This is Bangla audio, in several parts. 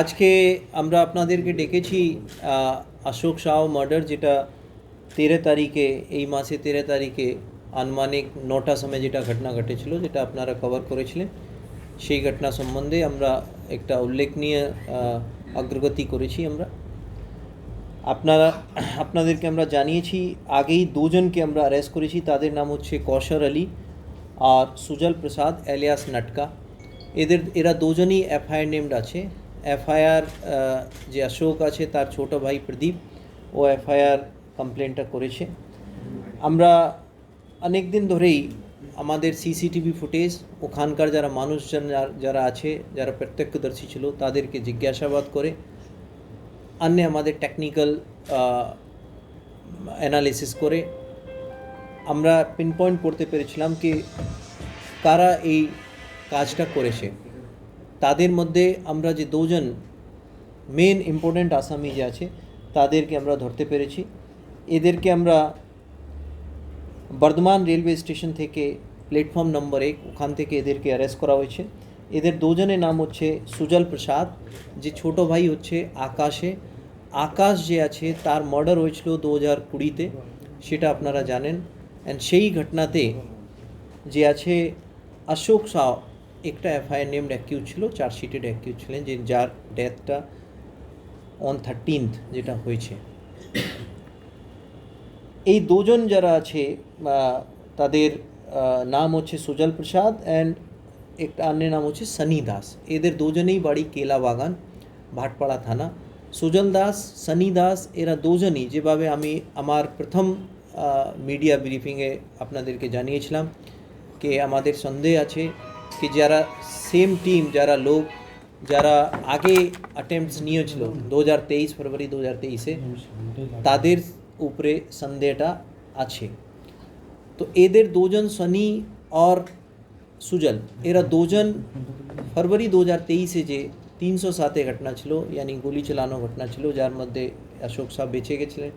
আজকে আমরা আপনাদেরকে ডেকেছি আহ, অশোক শাহ মার্ডার যেটা তেরো তারিখে এই মাসে তেরো তারিখে আনুমানিক নটা সময় যেটা ঘটনা ঘটেছিল যেটা আপনারা কভার করেছিলেন সেই ঘটনা সম্বন্ধে আমরা একটা উল্লেখনীয় আহ, অগ্রগতি করেছি আমরা। আপনারা আপনাদেরকে আমরা জানিয়েছি আগেই দুজনকে আমরা অ্যারেস্ট করেছি তাদের নাম হচ্ছে কৌশর আলী আর সুজল প্রসাদ এলিয়াস নাটকা। এদের এরা দুজনই এফআইআর নেমড আছে। এফআইআর যে অশোক আছে তার ছোট ভাই প্রদীপ, ও এফআইআর কমপ্লেনটা করেছে। আমরা অনেক দিন ধরেই আমাদের সিসিটিভি ফুটেজ, ওখানকার যারা মানুষজন যারা আছে, যারা প্রত্যক্ষদর্শী ছিল, তাদেরকে জিজ্ঞাসাবাদ করে অন্য আমাদের টেকনিক্যাল অ্যানালিসিস করে। আমরা পিন পয়েন্ট করতে পেরেছিলাম কি কারা এই কাজটা করেছে। তাদের মধ্যে আমরা যে দুজন মেন ইম্পর্ট্যান্ট আসামি যে আছে, তাদেরকে আমরা ধরতে পেরেছি। এদেরকে আমরা বর্ধমান রেলওয়ে স্টেশন থেকে প্ল্যাটফর্ম নম্বর এক, ওখান থেকে এদেরকে অ্যারেস্ট করা হয়েছে। এদের দুজনের নাম হচ্ছে সুজল প্রসাদ, যে ছোট ভাই হচ্ছে আকাশে। আকাশ যে আছে, তার মার্ডার হয়েছিল দু হাজার কুড়িতে, সেটা আপনারা জানেন। অ্যান্ড সেই ঘটনাতে যে আছে, অশোক শাহ একটা এফআইআর নেমড অ্যাকিউজ ছিল চার্জশিটেড অ্যাকিউজ ছিলেন যে যার ডেথটা অন থার্টিনথ যেটা হয়েছে। এই দুজন যারা আছে তাদের নাম হচ্ছে সুজল প্রসাদ অ্যান্ড একটা অন্য নাম হচ্ছে সনি দাস। এদের দুজনেই বাড়ি কেলা বাগান, ভাটপাড়া থানা। সুজল দাস, সনি দাস, এরা দুজনই যেভাবে আমি আমার প্রথম মিডিয়া ব্রিফিংয়ে আপনাদেরকে জানিয়েছিলাম যে আমাদের সন্দেহ আছে কি যারা সেম টিম যারা লোক, যারা আগে অ্যাটেম্পটস নিয়েছিল, দু হাজার তেইশ ফেব্রুয়ারি দু হাজার তেইশে, তাদের উপরে সন্দেহটা আছে। তো এদের দুজন সনি আর সুজল, এরা দুজন ফরवरी দু হাজার তেইশে যে তিনশো সাতে ঘটনা ছিল, ইয়ানি গুলি চালানো ঘটনা ছিল, যার মধ্যে অশোক সাহেব বেঁচে গেছিলেন,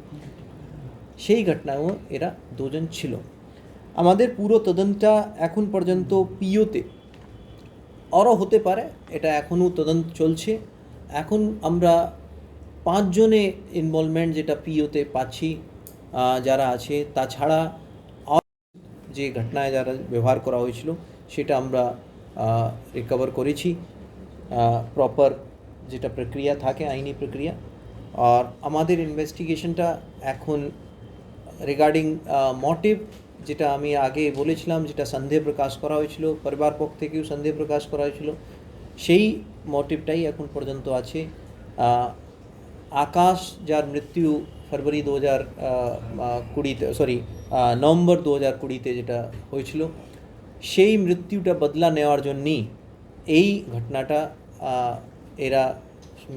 সেই ঘটনায়ও এরা দুজন ছিল। আমাদের পুরো তদন্তটা এখন পর্যন্ত পিওতে। আরও হতে পারে, এটা এখনও তদন্ত চলছে। এখন আমরা পাঁচজনে ইনভলভমেন্ট যেটা পিওতে পাচ্ছি যারা আছে, তাছাড়া যে ঘটনায় যারা ব্যবহার করা হয়েছিল, সেটা আমরা রিকভার করেছি। প্রপার যেটা প্রক্রিয়া থাকে, আইনি প্রক্রিয়া। আর আমাদের ইনভেস্টিগেশনটা এখন রিগার্ডিং মোটিভ যেটা আমি আগে বলেছিলাম, যেটা সন্দেহ প্রকাশ করা হয়েছিল পরিবার পক্ষ থেকেও সন্দেহ প্রকাশ করা হয়েছিল, সেই মোটিভটাই এখন পর্যন্ত আছে। আকাশ যার মৃত্যু ফেব্রুয়ারি দু হাজার কুড়িতে সরি নভেম্বর দু হাজার কুড়িতে যেটা হয়েছিল, সেই মৃত্যুটা বদলা নেওয়ার জন্যই এই ঘটনাটা এরা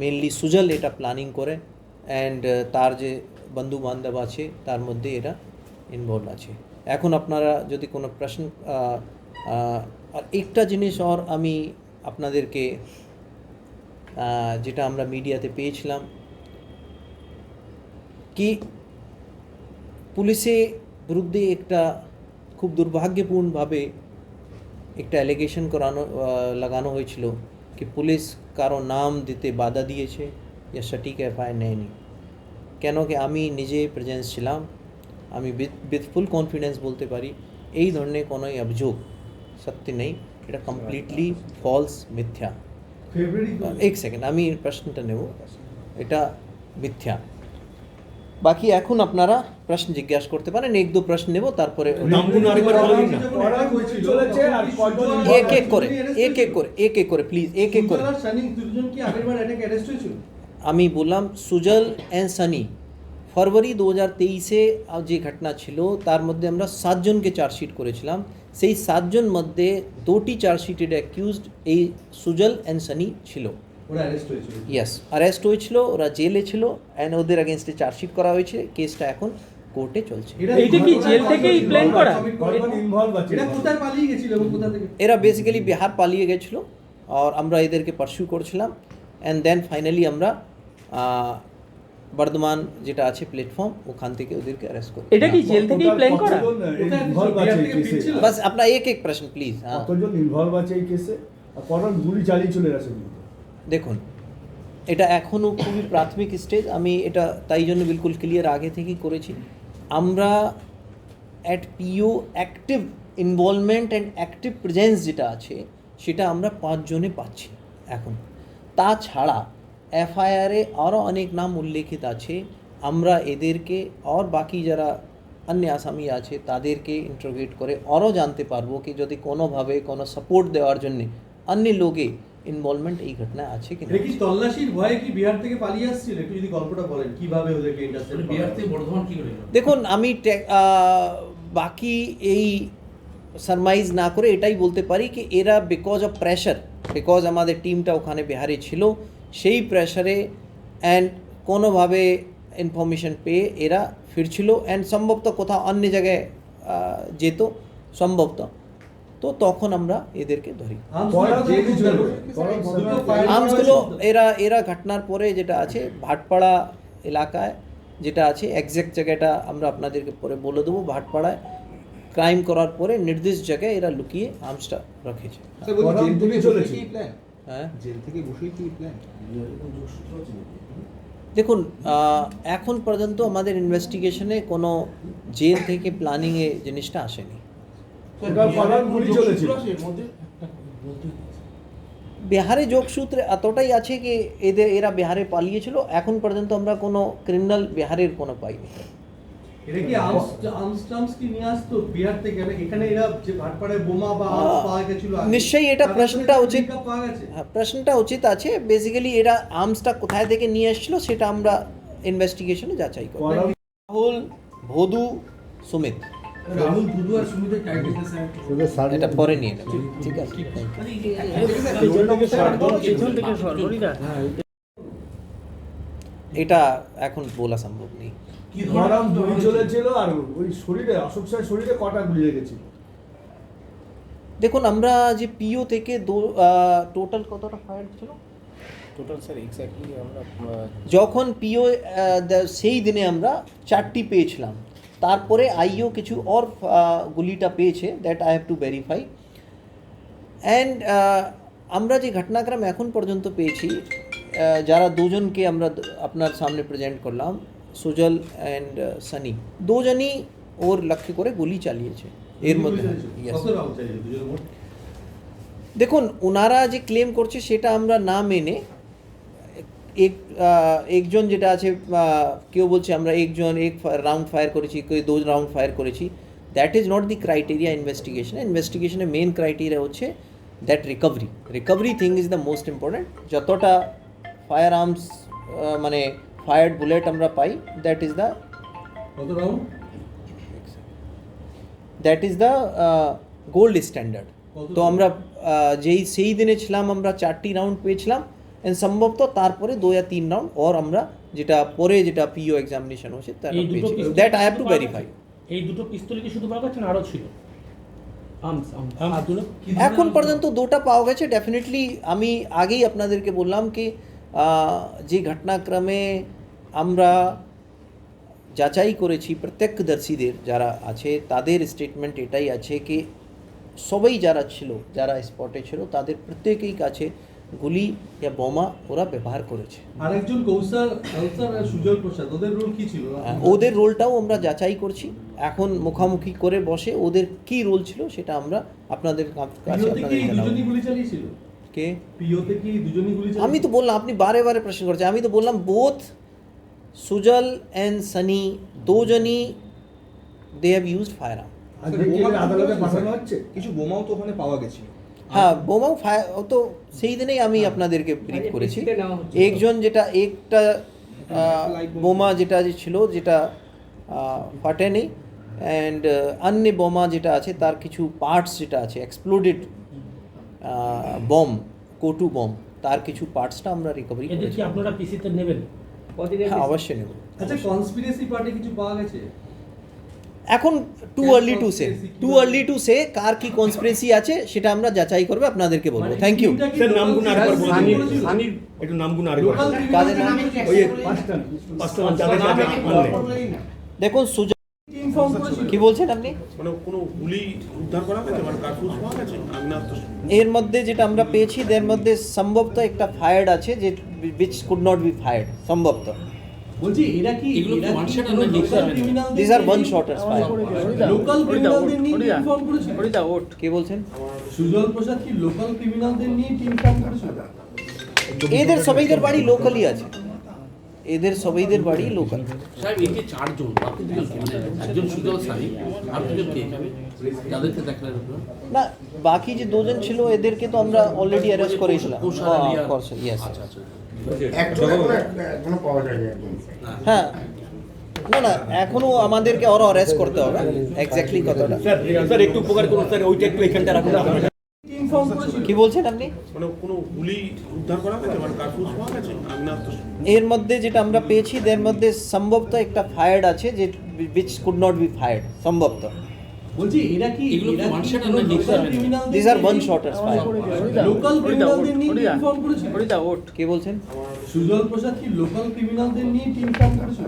মেনলি সুজল এটা প্ল্যানিং করে অ্যান্ড তার যে বন্ধু বান্ধব আছে, তার মধ্যে এরা ইনভলভ আছে। এখন আপনারা যদি কোনো প্রশ্ন আর একটা জিনিস আর আমি আপনাদেরকে যেটা আমরা মিডিয়াতে পেয়েছিলাম, কি পুলিশে বিরুদ্ধে একটা খুব দুর্ভাগ্যপূর্ণভাবে একটা অ্যালিগেশন করানো লাগানো হয়েছিল কি পুলিশ কারও নাম দিতে বাধা দিয়েছে या সঠিক এফআইআর নেয়নি। কেন কি আমি নিজে প্রেজেন্স ছিলাম আমি উইথ ফুল কনফিডেন্স বলতে পারি এই ধরনের কোনোই অভিযোগ সত্যি নেই। এটা কমপ্লিটলি ফলস মিথ্যা। এক সেকেন্ড আমি প্রশ্নটা নেব। এটা মিথ্যা। বাকি এখন আপনারা প্রশ্ন জিজ্ঞাসা করতে পারেন এক দু প্রশ্ন নেব তারপরে এক এক করে এক এক করে এক এক করে প্লিজ এক এক করে। আমি বললাম সুজল অ্যান্ড সানি ফরवरी দু হাজার তেইশে যে ঘটনা ছিল তার মধ্যে আমরা সাতজনকে চার্জশিট করেছিলাম। সেই সাতজন মধ্যে দুটি চার্জশিটেড অ্যাকিউজড এই সুজল অ্যান্ড সানি ছিল। ওরা অ্যারেস্ট হয়েছিল। ইয়াস অ্যারেস্ট হয়েছিল ওরা জেলে ছিল অ্যান্ড ওদের অ্যাগেনস্টে চার্জশিট করা হয়েছে। কেসটা এখন কোর্টে চলছে। এইটা কি জেল থেকেই plan করা? কয়জন ইনভলভ আছে। এটা কোথায় পালিয়ে গেছিল কোথা থেকে? এরা বেসিক্যালি বিহার পালিয়ে গেছিল আর আমরা এদেরকে পারসিউ করছিলাম অ্যান্ড দেন ফাইনালি আমরা বর্ধমান যেটা আছে প্ল্যাটফর্ম ওখান থেকে ওদেরকে অ্যারেস্ট করি এটা কি জেল থেকেই প্ল্যান করা? ইনভলভ আছে এই কেসে বাস আপনার এক এক প্রশ্ন প্লিজ হ্যাঁ। কতজন ইনভলভ আছে এই কেসে আর কজন গুলি চালিয়েছিল এরা সেগুলো দেখুন এটা এখনও খুবই প্রাথমিক স্টেজ আমি এটা তাই জন্য বিলকুল ক্লিয়ার আগে থেকেই করেছি। আমরা at PO active involvement and active presence যেটা আছে সেটা আমরা পাঁচজনে পাচ্ছি এখন। তাছাড়া এফআইআরে আরও অনেক নাম উল্লেখিত আছে। আমরা এদেরকে আর বাকি যারা অন্য আসামি আছে তাদেরকে ইন্টারোগেট করে আরও জানতে পারব কি যদি কোনোভাবে কোনো সাপোর্ট দেওয়ার জন্যে অন্য লোকে ইনভলভমেন্ট এই ঘটনায় আছে কি না কি তল্লাশির ভয়ে কি বিহার থেকে পালিয়ে আসছিল? একটু যদি গল্পটা বলেন কীভাবে ওদেরকে ইন্টারসেপ্ট বিহার থেকে বর্ধমান কি করে দেখুন আমি বাকি এই সারমাইজ না করে এটাই বলতে পারি কি এরা বিকজ অফ প্রেশার বিকজ আমাদের টিমটা ওখানে বিহারে ছিল সেই প্রেশারে অ্যান্ড কোনোভাবে ইনফরমেশন পেয়ে এরা ফিরছিল অ্যান্ড সম্ভবত কোথাও অন্য জায়গায় আহ, যেত সম্ভবত। তো তখন আমরা এদেরকে ধরি। আর্মসগুলো এরা এরা ঘটনার পরে যেটা আছে ভাটপাড়া এলাকায় যেটা আছে একজ্যাক্ট জায়গাটা আমরা আপনাদেরকে পরে বলে দেবো ভাটপাড়ায়। ক্রাইম করার পরে নির্দিষ্ট জায়গায় এরা লুকিয়ে আর্মসটা রেখেছে প্ল্যান হ্যাঁ। জেল থেকে বসেই কি প্ল্যান দেখুন এখন পর্যন্ত আমাদের ইনভেস্টিগেশনে কোনো জেল থেকে প্ল্যানিংয়ে জিনিসটা আসেনি। বিহারে যোগসূত্রে এতটাই আছে কি এদের এরা বিহারে পালিয়েছিল এখন পর্যন্ত আমরা কোনো ক্রিমিনাল বিহারের কোনো পাইনি। এটা কি আর্মস আর্মস কি নিয়ে আসতো বিহার থেকে মানে এখানে এরা যে ভাটপাড়ায় বোমা বা আর্মস পাওয়া গেছিল নিশ্চয়ই এটা প্রশ্নটা উচিত। হ্যাঁ প্রশ্নটা উচিত আছে বেসিক্যালি এরা আর্মসটা কোথায় থেকে নিয়ে এসেছিল সেটা আমরা ইনভেস্টিগেশনে যাচাই করব রাহুল ভদু সুমিত রাহুল বুধু আর সুমিতের টাইটেল এটা পরে নিয়ে ঠিক আছে পেছন থেকে সরবরিদা এটা এখন বলা সম্ভব নেই কি গরম গুলি চলেছিল আর ওই শরীরে অশোক স্যার শরীরে কটা গুলি লেগেছিল দেখুন আমরা যে পিও থেকে টোটাল কতটা ফায়ার ছিল? টোটাল স্যার এক্স্যাক্টলি আমরা যখন পিও সেই দিনে আমরা চারটি পেয়েছিলাম। তারপরে আইও কিছু অর গুলিটা পেয়েছে that I have to verify and আমরা যে ঘটনাক্রম এখন পর্যন্ত পেয়েছি যারা দুজনকে আমরা আপনার সামনে প্রেজেন্ট করলাম সুজল অ্যান্ড সানি দুজনই ওর লক্ষ্য করে গুলি চালিয়েছে। এর মধ্যে। দেখুন ওনারা যে ক্লেম করছে সেটা আমরা না মেনে এক একজন যেটা আছে কেউ বলছে আমরা একজন এক রাউন্ড ফায়ার করেছি কেউ দু রাউন্ড ফায়ার করেছি। That is not the criteria investigation ইনভেস্টিগেশনের main criteria হচ্ছে that recovery recovery thing is the most important যতটা ফায়ার আর্মস মানে ফায়ার্ড বুলেট আমরা পাই দ্যাট ইজ দ্য কত round that is the gold standard তো আমরা যেই সেই দিনে ছিলাম আমরা চারটি রাউন্ড পেয়েছিলাম and সম্ভবত তারপরে দু या তিন রাউন্ড ওর আমরা যেটা পরে যেটা পিও এক্সামিনেশন হচ্ছে তার that I have to verify এই দুটো পিস্তল কি শুধু পাওয়া গেছে না আরও ছিল? এখন পর্যন্ত দুটা পাওয়া গেছে ডেফিনেটলি আমি আগেই আপনাদেরকে বললাম কি যে ঘটনাক্রমে আমরা যাচাই করেছি প্রত্যক্ষদর্শীদের যারা আছে তাদের স্টেটমেন্ট এটাই আছে কি সবাই যারা ছিল যারা স্পটে ছিল তাদের প্রত্যেকেই কাছে গুলি বা বোমা ওরা ব্যবহার করেছে। আরেকজন কৌশল কৌশল আর সুজল প্রসাদ ওদের রোল কি ছিল? ওদের রোলটাও আমরা যাচাই করছি। এখন মুখামুখি করে বসে ওদের কি রোল ছিল সেটা আমরা আপনাদের কাছে আপনাদের জানাব। দুজনই গুলি চালিয়েছিল? কে? পিওতে কি দুজনই গুলি আমি তো বললাম আপনি বারে বারে প্রশ্ন করছেন আমি তো বললাম বোথ সুজল অ্যান্ড সানি দুজনই they have used firearm আজকে কি এদের আদালতে পাঠানো হচ্ছে? কিছু বোমাও তো ওখানে পাওয়া গেছিল হ্যাঁ বোমাও ফায়ার তো সেই দিনেই আমি আপনাদেরকে ব্রিফ করেছি। একজন যেটা একটা বোমা যেটা যে ছিল যেটা ফাটেনি। অ্যান্ড অন্য বোমা যেটা আছে তার কিছু পার্টস যেটা আছে এক্সপ্লোডেড বম কোটু বম তার কিছু পার্টসটা আমরা রিকভারি করেছি। আপনারা পিসিতে নেবেন? হ্যাঁ অবশ্যই নেব। আচ্ছা কনস্পিরেসি পার্টে কিছু পাওয়া গেছে? এখন too early to say too early to say কার কি কনস্পিরেসি আছে সেটা আমরা যাচাই করবে আপনাদেরকে বলব। মানে থ্যাংক ইউ টিমটা কি স্যার, আরেকবার সানির? সানির একটু আরেকবার। কাদের নাম? ওই পাঁচটা পাঁচটা যাদের যাদের দেখুন সুজা? কি বলছেন আপনি? মানে কোনো গুলি উদ্ধার করা গেছে মানে কার্তুজ পাওয়া গেছে? এর মধ্যে যেটা আমরা পেয়েছি এর মধ্যে সম্ভবত একটা ফায়ার্ড আছে যে which could not be fired সম্ভবত। বলছি এরা কি এগুলো এরা কি. লোকাল ক্রিমিনালদের নিয়ে ইনফর্ম ওট বলছেন? সুজল প্রসাদ কি লোকাল ক্রিমিনালদের নিয়ে টিম ফর্ম করেছিল এদের সবাইদের বাড়ি লোকালই আছে। এদের সবাইদের বাড়ি লোকাল সাহেব একে চারজন বাকি দুজন কে? মানে একজন সুজল সারি আর দুজন কে যাদেরকে দেখলেন? না বাকি যে দুজন ছিল এদেরকে তো আমরা অলরেডি অ্যারেস্ট করেছিলাম। ইয়েস আচ্ছা আচ্ছা। হ্যাঁ। না না এখনও আমাদেরকে আরও অ্যারেস্ট করতে হবে এক্স্যাক্টলি কতটা। স্যার একটু উপকার করুন স্যার ওইটা একটু এখানটা রাখুন। কি বলছেন আপনি? মানে কোনো গুলি উদ্ধার করা গেছে মানে কার্তুজ পাওয়া গেছে? এর মধ্যে যেটা আমরা পেয়েছি এর মধ্যে সম্ভবত একটা ফায়ার্ড আছে যে which could not be fired সম্ভবত। বলছি এরা কি এরা local ক্রিমিনালদের this are one shooters local ক্রিমিনালদের নিয়ে করেছিল হরিদা ওট কে বলছেন? সুজল প্রসাদ কি লোকাল ক্রিমিনালদের নিয়ে টিম ফর্ম করেছিল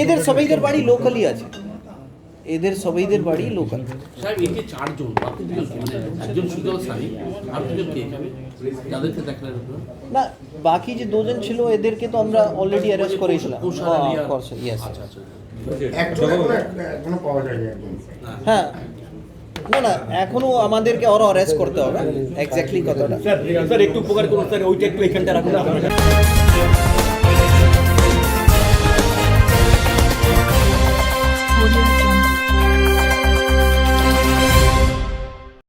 এদের সবাইদের বাড়ি লোকালই আছে। এদের সবাইদের বাড়ি লোকাল সাহেব একে চারজন বাকি দুজন মানে একজন সুজল সারি আর দুজন কে যাদেরকে দেখলেন না বাকি যে দুজন ছিল এদেরকে তো আমরা অলরেডি অ্যারেস্ট করেছিলাম। আচ্ছা আচ্ছা। হ্যাঁ। না না এখনও আমাদেরকে আরও অ্যারেস্ট করতে হবে এক্স্যাক্টলি কতটা স্যার স্যার একটু উপকার করুন স্যার ওইটা একটু এখানটা রাখুন